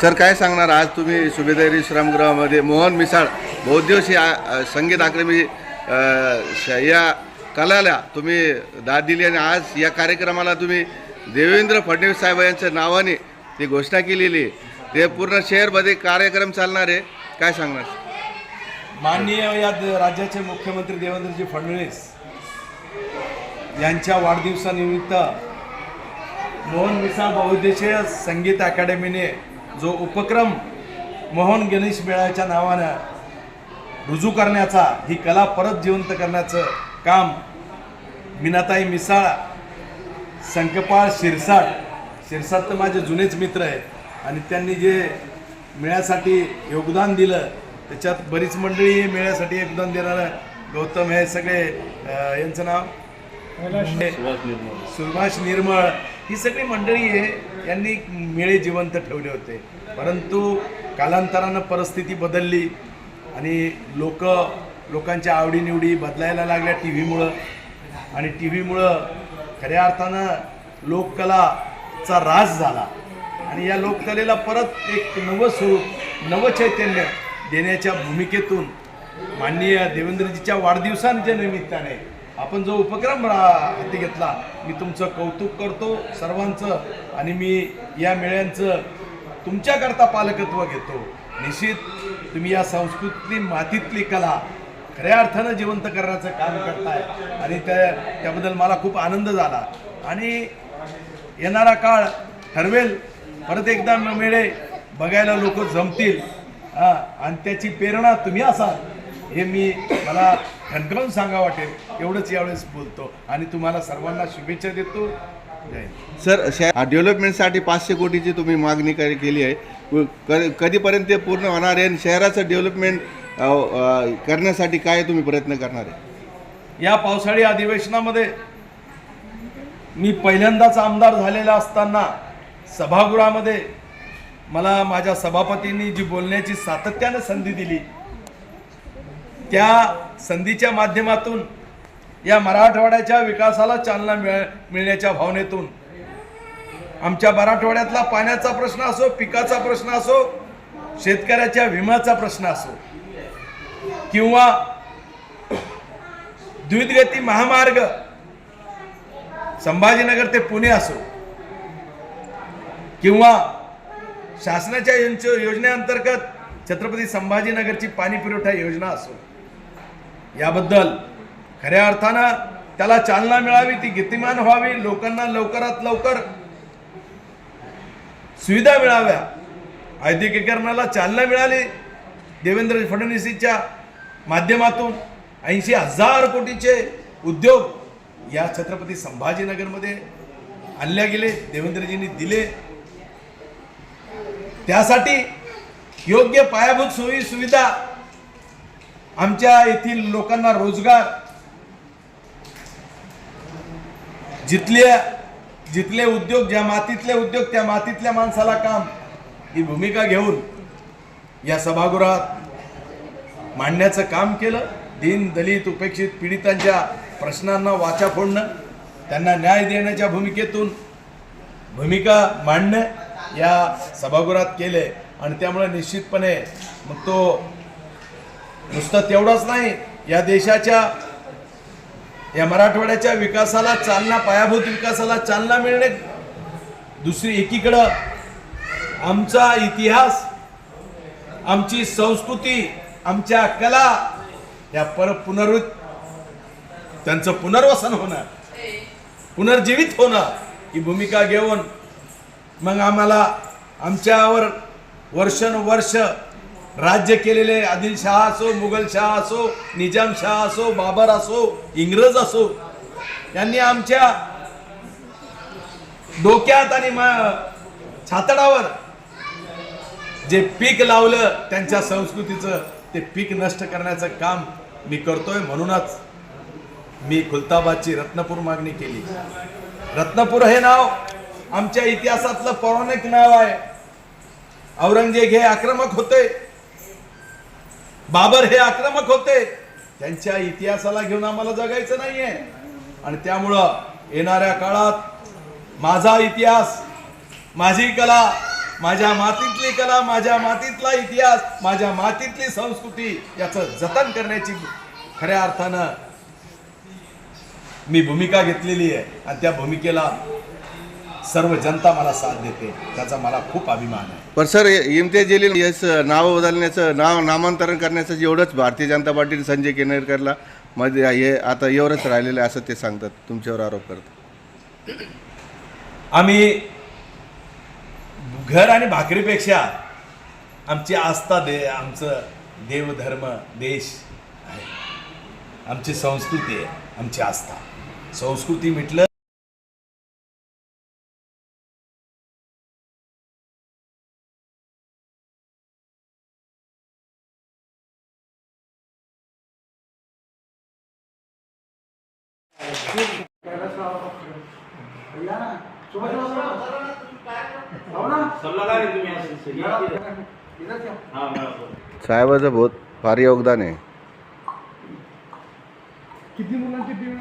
Sir काय सांगणार? आज तुम्ही सुभेदारी विश्रामगृहामध्ये मोहन मिसाळ बहुदिवशी संगीत अकादमी श- या कलाला तुम्ही दाद दिली आणि आज या कार्यक्रमाला तुम्ही देवेंद्र फडणवीस साहेब यांच्या नावाने ती घोषणा केलेली आहे. ते पूर्ण शहरमध्ये कार्यक्रम चालणार आहे. काय सांगणार? माननीय या द- राज्याचे मुख्यमंत्री देवेंद्रजी फडणवीस यांच्या वाढदिवसानिमित्त मोहन मिसाळ बहुउद्देशीय संगीत अकादमीने जो उपक्रम मोहन गणेश मेळ्याच्या नावानं रुजू करण्याचा ही कला परत जिवंत करण्याचं काम मीनाताई मिसाळ संकपाळ शिरसाट शिरसाट तर माझे जुनेच मित्र आहेत. आणि त्यांनी जे मेळ्यासाठी योगदान दिलं त्याच्यात बरीच मंडळी मेळ्यासाठी योगदान देणारं गौतम हे सगळे यांचं नाव? सुभाष निर्मळ. ही सगळी मंडळी आहे यांनी मेळे जिवंत ठेवले होते. परंतु कालांतरानं परिस्थिती बदलली आणि लोक लोकांच्या आवडीनिवडी बदलायला लागल्या टी व्हीमुळं आणि टी व्हीमुळं खऱ्या अर्थानं लोककलाचा रास झाला. आणि या लोककलेला परत एक नवं स्वरूप नवं चैतन्य देण्याच्या भूमिकेतून माननीय देवेंद्रजीच्या वाढदिवसांच्या निमित्ताने आपण जो उपक्रम रा- हाती घेतला मी तुमचं कौतुक करतो सर्वांचं आणि मी या मेळ्यांचं तुमच्याकरता पालकत्व घेतो. निश्चित तुम्ही या संस्कृती मातीतली कला खऱ्या अर्थानं जिवंत करण्याचं काम करताय आणि त्या त्याबद्दल मला खूप आनंद झाला. आणि येणारा काळ ठरवेल. परत एकदा मेळे बघायला लोक जमतील. हां आणि त्याची प्रेरणा तुम्ही असाल. हे मी मला ठणकावून सांगा वाटेल एवढंच यावेळेस बोलतो. आणि तुम्हाला सर्वांना शुभेच्छा देतो. सर डेव्हलपमेंटसाठी पाचशे कोटीची तुम्ही मागणी काय केली आहे. कधीपर्यंत ते पूर्ण होणार आहे आणि शहराचं डेव्हलपमेंट करण्यासाठी काय तुम्ही प्रयत्न करणार आहे? या पावसाळी अधिवेशनामध्ये मी पहिल्यांदाच आमदार झालेला असताना सभागृहामध्ये मला माझ्या सभापतींनी जी बोलण्याची सातत्यानं संधी दिली त्या संधीच्या माध्यमातून या मराठवाड्याच्या विकासाला चालना मिळ मिळण्याच्या भावनेतून. आमच्या मराठवाड्यातला पाण्याचा प्रश्न असो पिकाचा प्रश्न असो शेतकऱ्याच्या विम्याचा प्रश्न असो किंवा द्वितगती महामार्ग संभाजीनगर ते पुणे असो किंवा शासनाच्या योजनेअंतर्गत छत्रपती संभाजीनगरची पाणी पुरवठा योजना असो याबद्दल खऱ्या अर्थानं त्याला चालना मिळावी ती गतिमान व्हावी लोकांना लवकरात लवकर सुविधा मिळाव्या. औद्योगिकरणाला चालना मिळाली. देवेंद्र फडणवीसीच्या माध्यमातून ऐंशी हजार कोटीचे उद्योग या छत्रपती संभाजीनगरमध्ये आणल्या गेले देवेंद्रजींनी दिले. त्यासाठी योग्य पायाभूत सोयी सुविधा आमच्या येथील लोकांना रोजगार जिथल्या जिथले उद्योग ज्या मातीतले उद्योग त्या मातीतल्या माणसाला काम ही भूमिका घेऊन या सभागृहात मांडण्याचं काम केलं. दीन दलित उपेक्षित पीडितांच्या प्रश्नांना वाचा फोडणं त्यांना न्याय देण्याच्या भूमिकेतून भूमिका मांडणं या सभागृहात केले. आणि त्यामुळे निश्चितपणे मग तो नुसतं तेवढंच नाही या देशाच्या या मराठवाड्याच्या विकासाला चालना पायाभूत विकासाला चालना मिळणे दुसरी एकीकडं आमचा इतिहास आमची संस्कृती आमच्या कला या पर पुनर्वित त्यांचं पुनर्वसन होणं पुनर्जीवित होणं ही भूमिका घेऊन मग आम्हाला आमच्यावर वर्षानुवर्ष राज्य केलेले आदिलशहा असो मुघलशहा असो निजामशहा असो बाबर असो इंग्रज असो यांनी आमच्या डोक्यात आणि छातडावर जे पीक लावलं त्यांच्या संस्कृतीचं ते पीक नष्ट करण्याचं काम मी करतोय. म्हणूनच मी खुलताबादची रत्नपूर मागणी केली. रत्नपूर हे नाव आमच्या इतिहासातलं पौराणिक नाव आहे. औरंगजेब हे आक्रमक होते. बाबर हे आक्रमक होते. त्यांच्या इतिहासाला घेऊन आम्हाला जगायचं नाहीये. आणि त्यामुळं येणाऱ्या काळात माझा इतिहास माझी कला माझ्या मातीतली कला माझ्या मातीतला इतिहास माझ्या मातीतली संस्कृती याचं जतन करण्याची खऱ्या अर्थानं मी भूमिका घेतलेली आहे. आणि त्या भूमिकेला सर्व जनता मला साथ देते. त्याचा मला खूप अभिमान आहे. पण सर इम्तियाज जलील यस नाव बदलण्याचं नाव नामांतरण करण्याचं जेवढंच भारतीय जनता पार्टीने संजय केनेरकरला मध्ये हे आता एवढंच राहिलेलं आहे असं ते सांगतात तुमच्यावर आरोप करतात. आम्ही घर आणि भाकरीपेक्षा आमची आस्था दे आमचं देवधर्म देश आहे. आमची संस्कृती आहे आमची आस्था. संस्कृती म्हटलं साहेबाचं बहुत फार योगदान आहे. किती मुलांची टीम